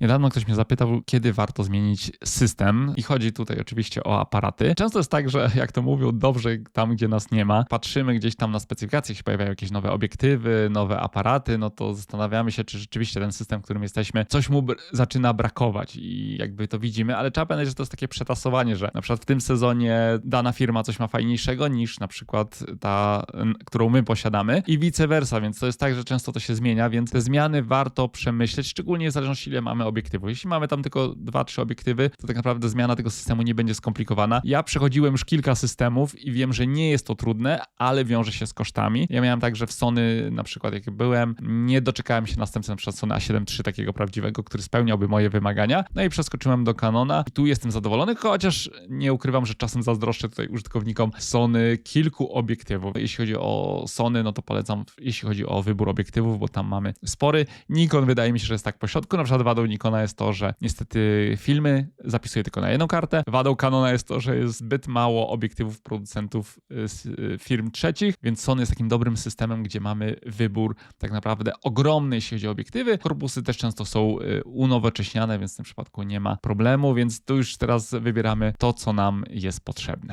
Niedawno ktoś mnie zapytał, kiedy warto zmienić system i chodzi tutaj oczywiście o aparaty. Często jest tak, że jak to mówią, dobrze tam, gdzie nas nie ma, patrzymy gdzieś tam na specyfikacje, się pojawiają jakieś nowe obiektywy, nowe aparaty, no to zastanawiamy się, czy rzeczywiście ten system, w którym jesteśmy, coś mu zaczyna brakować i jakby to widzimy, ale trzeba pamiętać, że to jest takie przetasowanie, że na przykład w tym sezonie dana firma coś ma fajniejszego niż na przykład ta, którą my posiadamy i vice versa, więc to jest tak, że często to się zmienia, więc te zmiany warto przemyśleć, szczególnie w zależności ile mamy obiektywów. Jeśli mamy tam tylko dwa, trzy obiektywy, to tak naprawdę zmiana tego systemu nie będzie skomplikowana. Ja przechodziłem już kilka systemów i wiem, że nie jest to trudne, ale wiąże się z kosztami. Ja miałem tak, że w Sony na przykład jak byłem, nie doczekałem się następcy na przykład Sony A7 III takiego prawdziwego, który spełniałby moje wymagania. No i przeskoczyłem do Canona i tu jestem zadowolony, chociaż nie ukrywam, że czasem zazdroszczę tutaj użytkownikom Sony kilku obiektywów. Jeśli chodzi o Sony, no to polecam, jeśli chodzi o wybór obiektywów, bo tam mamy spory. Nikon wydaje mi się, że jest tak pośrodku. Na przykład wadą Nikona jest to, że niestety filmy zapisuje tylko na jedną kartę. Wadą Canona jest to, że jest zbyt mało obiektywów producentów y, y, firm trzecich, więc Sony jest takim dobrym systemem, gdzie mamy wybór tak naprawdę ogromny, jeśli chodzi o obiektywy. Korpusy też często są y, unowocześniane, więc w tym przypadku nie ma problemu, więc tu już teraz wybieramy to, co nam jest potrzebne.